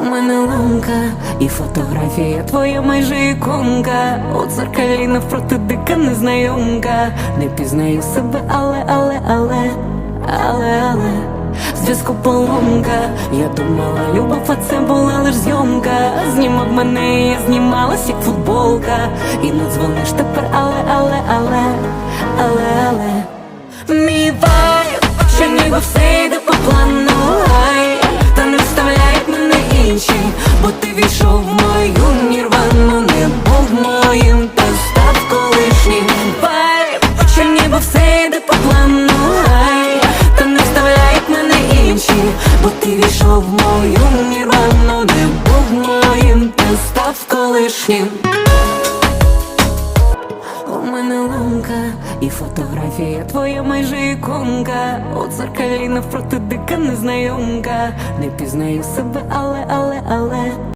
У мене лунка і фотографія твоя майже іконка. У дзеркалі навпроти дика незнайомка. Не пізнаю себе, але, але, але, але, але. Зв'язку поломка, я думала, любов, а це була лиш зйомка. Знімав мене, я знімалась, як футболка. І не дзвониш тепер, але, але, але, але, але Бо ти війшов в мою нірвану Не був моїм, та став колишнім. Вайб, що ніби все йде по плану Ай, та не вставляють мене інші Бо ти війшов в мою нірвану Не був моїм, та став колишнім. І фотографія твоя майже іконка У дзеркалі навпроти дика незнайомка. Не пізнаю себе, але, але, але,